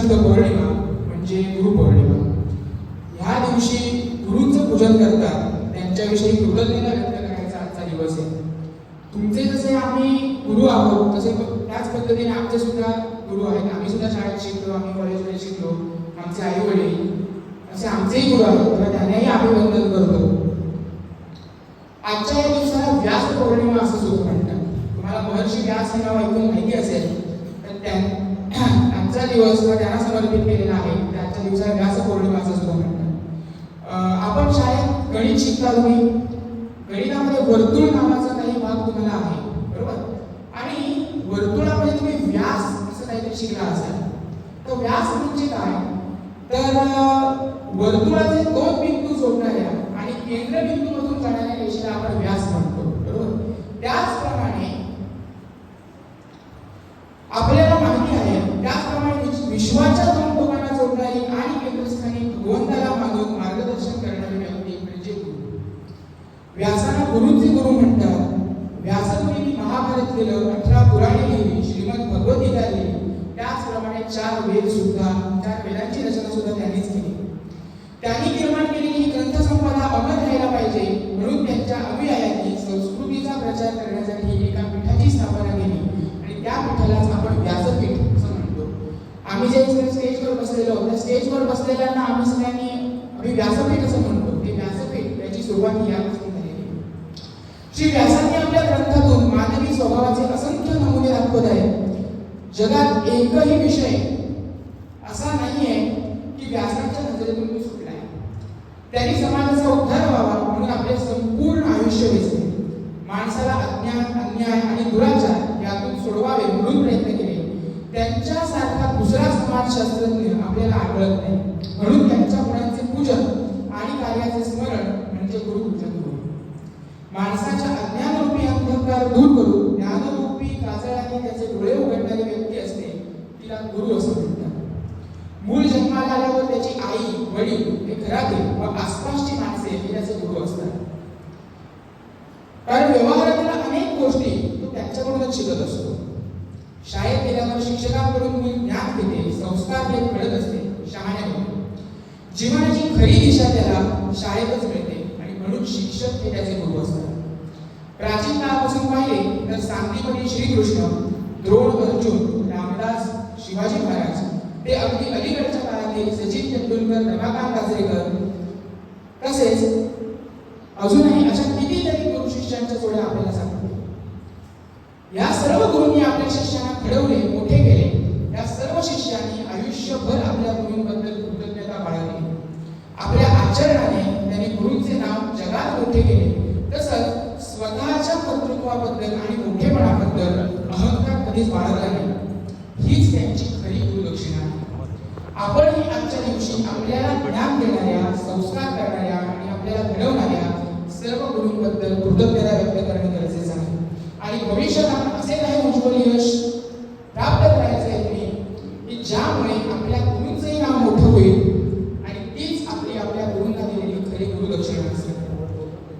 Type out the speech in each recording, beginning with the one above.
पौर्णिमा म्हणजे गुरुपौर्णिमा. ह्या दिवशी गुरूंचं पूजन करतात. त्यांच्याविषयी कृतज्ञता व्यक्त करायचा आजचा दिवस आहे. तुमचे जसे आम्ही गुरु आहोत तसे त्याच पद्धतीने आमचे सुद्धा गुरु आहेत. आम्ही सुद्धा शाळेत शिकलो आम्ही कॉलेजमध्ये शिकलो. आमचे आई वडील असे आमचेही गुरु आहेत. तेव्हा त्यांनाही आम्ही वंदन करतो. आजच्या या दिवसाला व्यास पौर्णिमा असं सुद्धा म्हणतात. तुम्हाला महर्षी व्यास हे नाव ऐकून माहिती असेल तर त्यां- दिवस हा त्यांना समर्पित केलेला आहे त्याच्या दिवसाला व्यास पौर्णिमाचा सुद्धा म्हणतात. आपण शाळेत गणित शिकता तुम्ही. गणितामध्ये वर्तुळ नावाचा काही भाग तुम्हाला आहे बरोबर? आणि वर्तुळामध्ये तुम्ही व्यास असं काहीतरी शिकला असाल. तर व्यास म्हणजे काय? तर वर्तुळाचे दोन बिंदू जोडणाऱ्या आणि केंद्रबिंदूमधून जाणाऱ्या रेषेला आपण व्यास म्हणतो बरोबर? त्याचप्रमाणे आपल्याला माहिती आहे त्याचप्रमाणे विश- विश्वाच्या दोन टोकांना जोडणारी आणि केंद्रस्थानी भगवंताला मानून मार्गदर्शन करणारी व्यक्ती म्हणजे गुरु व्यासाला गुरुचे गुरु म्हणतात व्यासमुनी महाभारत केलं अठरा पुराणे लिहिली श्रीमद भगवद्गीता लिहिली त्याचप्रमाणे चार वेद सुद्धा चार वेदांची रचना सुद्धा त्यांनीच केली त्यांनी निर्माण केलेली ही ग्रंथसंपदा अमर राहायला पाहिजे म्हणून त्यांच्या अनुयायांनी संस्कृतीचा प्रचार करण्यासाठी एका पीठाची स्थापना केली आणि त्या पीठालाच आपण व्यासपीठ असं म्हणतो आम्ही जे इथे स्टेजवर बसलेलो त्या स्टेजवर बसलेल्यांना आम्ही सगळ्यांनी आम्ही व्यासपीठ असं म्हणतो ते व्यासपीठ याची सुरुवात यापासून झालेली श्री व्यासांनी आपल्या ग्रंथातून मानवी स्वभावाचे असंख्य नमुने दाखवत आहेत. जगात एकही विषय असा नाहीये की व्यासांच्या नजरेतून तो सुटला आहे. त्यांनी समाजाचा उद्धार व्हावा म्हणून आपले संपूर्ण आयुष्य वेचले. माणसाला अज्ञान अन्याय आणि दुराचार यातून सोडवावे म्हणून प्रयत्न त्यांच्यासारखा दुसरा समाजशास्त्रज्ञ आपल्याला आढळत नाही. म्हणून त्यांच्या गुणांचे पूजन आणि कार्याचे स्मरण म्हणजे गुरुपूजन होय माणसाच्या अज्ञानरूपी अंधकार दूर करून ज्ञानरूपी काजळाने त्याचे डोळे उघडणारी व्यक्ती असते तिला गुरु असं म्हणतात. मूळ जन्माला आल्यावर त्याची आई वडील हे घरातील व आसपासची माणसे हे त्याचे गुरु असतात कारण व्यवहारातील अनेक गोष्टी तो त्यांच्याकडूनच शिकत असतो शाळेत शिक्षकांकडून मी ज्ञान घेते संस्कार ते मिळत असते शहाण्या होते जीवनाची खरी दिशा त्याला शाळेतच मिळते आणि म्हणून शिक्षक हे त्याचे गुरु असतात. प्राचीन काळापासून पाहिले तर सांगलीमध्ये श्रीकृष्ण द्रोण अर्जुन रामदास शिवाजी महाराज ते अगदी अलीकडच्या काळातील सचिन तेंडुलकर रमाकांत काजरेकर तसेच अजूनही अशा कितीतरी गुरु शिष्यांच्या जोड्या आपल्याला सांगतो. या सर्व गुरूंनी आपल्या शिष्यांना घडवले मोठे केले. या सर्व शिष्यांनी आयुष्यभर आपल्या गुरूंबद्दल कृतज्ञता बाळगली. आपल्या आचरणाने त्यांनी गुरूंचे नाव जगात मोठे केले. तसंच स्वतःच्या कर्तृत्वाबद्दल आणि मोठेपणाबद्दल अहंकार कधीच बाळगला नाही. हीच त्यांची खरी गुरुदक्षिणा. आहे आपणही आजच्या दिवशी आपल्याला ज्ञान देणाऱ्या संस्कार करणाऱ्या आणि आपल्याला घडवणाऱ्या सर्व गुरूंबद्दल कृतज्ञता व्यक्त करणे गरजेचे आहे. आणि भविष्यात असे काही उज्ज्वल यश प्राप्त करायचे आहे तुम्ही की ज्यामुळे आपल्या गुरूंचंही नाव मोठं होईल आणि तीच आपली आपल्या गुरूंना दिलेली खरी गुरुदक्षिणा असेल.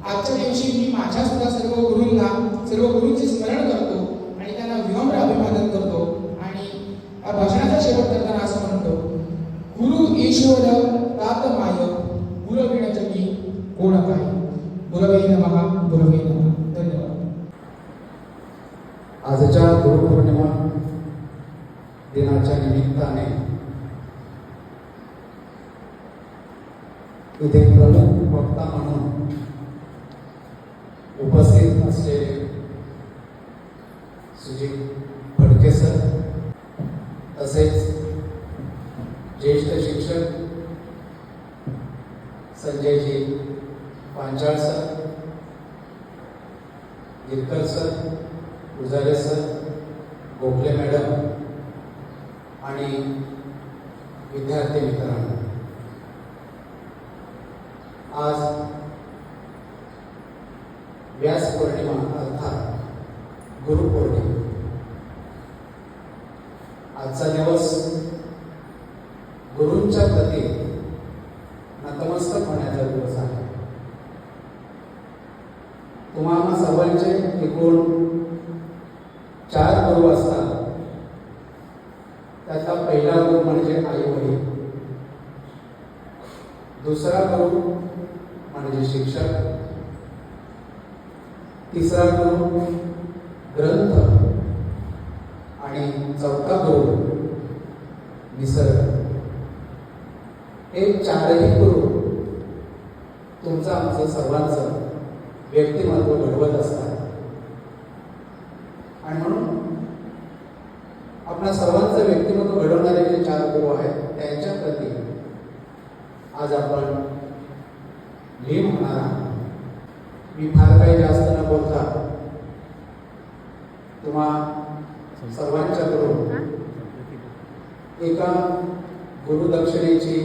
आजच्या दिवशी मी माझ्या सुद्धा सर्व गुरूंना सर्व गुरूंचे स्मरण करतो आणि त्यांना विनम्र अभिवादन करतो आणि या भाषणाचा शेवट करताना असं म्हणतो गुरु ईश्वर तात माय गुरविण जगी कोण काय गुरवे नमः गुरवे नमः धन्यवाद आजच्या गुरुपौर्णिमा दिनाच्या निमित्ताने. इथे प्रमुख वक्ता म्हणून उपस्थित असलेले सुजित फडके सर तसेच ज्येष्ठ शिक्षक Sanjayji Panchal sir Girkar sir Ujare sir Gokhale madam आणि विद्यार्थी मित्रांनो. आज व्यास पौर्णिमा अर्थात गुरुपौर्णिमा. आजचा दिवस गुरूंच्या प्रती नतमस्तक होण्याचा दिवस आहे तुम्हाला सर्वांचे एकूण चार गुरु असतात त्यातला पहिला पहिला गुरु म्हणजे आई वडील दुसरा गुरु म्हणजे शिक्षक. तिसरा गुरु ग्रंथ. आणि चौथा गुरु निसर्ग. हे चारही गुरु तुमचं आमचं सर्वांचं व्यक्तिमत्व घडवत असतात. आणि म्हणून आपल्या सर्वांचं व्यक्तिमत्व घडवणारे जे चार गुरु आहेत त्यांच्या प्रती आज आपण होणार आहोत मी फार काही जास्त न बोलता तुम्हा सर्वांच्या कडून एका गुरुदक्षिणेची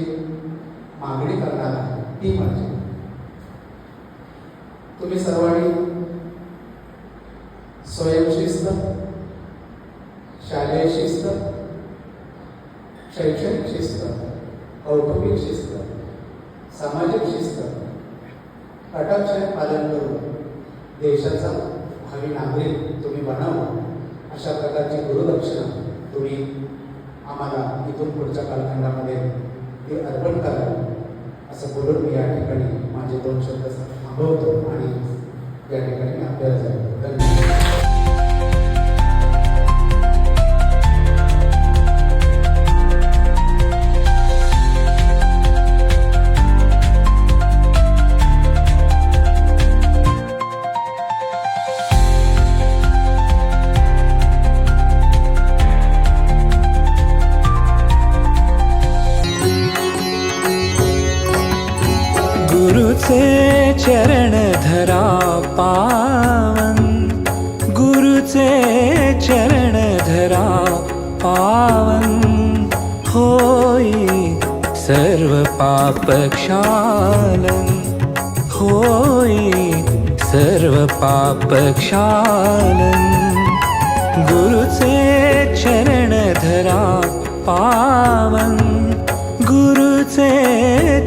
मागणी करणार आहे ती म्हणजे तुम्ही सर्वांनी स्वयंशिस्त शालेय शिस्त शैक्षणिक शिस्त कौटुंबिक शिस्त सामाजिक शिस्त कटाक्षाने पालन करून देशाचा भावी नागरिक तुम्ही बनावं. अशा प्रकारची गुरुदक्षिणा तुम्ही आम्हाला इथून पुढच्या कालखंडामध्ये ते अर्पण करावं. असं बोलून मी या ठिकाणी माझे दोन शब्द थांबवतो आणि या ठिकाणी मी आपल्याला धन्यवाद. गुरुचे चरण धरा पावन होई सर्व पाप क्षालन. होई सर्व पाप क्षालन. गुरुचे चरण धरा पावन. गुरुचे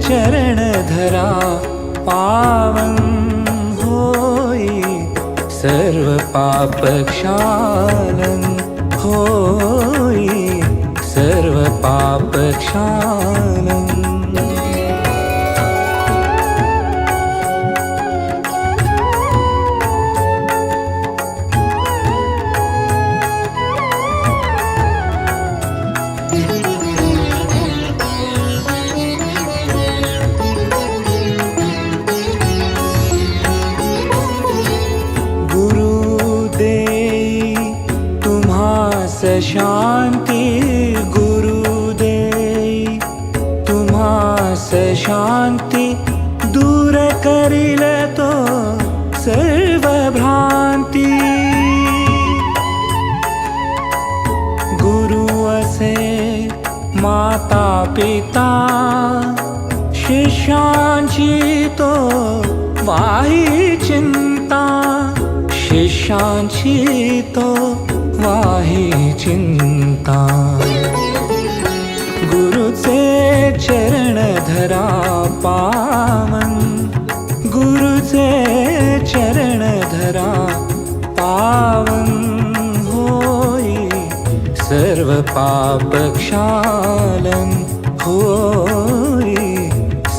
चरण धरा पावन. सर्व पाप क्षालन होई सर्व पाप तुम्हास शांती दूर करील तो सर्व भ्रांती। गुरु असे माता पिता शिष्यांची तो वाही चिंता। शिष्यांची तो वाही चिंता। धरा पावन गुरुचे चरण धरा पावन होई सर्व पाप क्षालन होई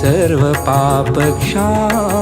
सर्व पाप क्षालन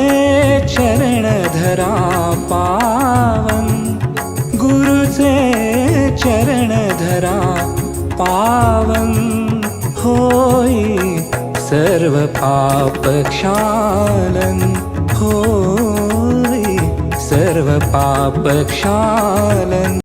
गुरुचे चरण धरा पावन। गुरुचे चरण धरा पावन। होई सर्व पाप क्षालन। होई सर्व पाप क्षालन।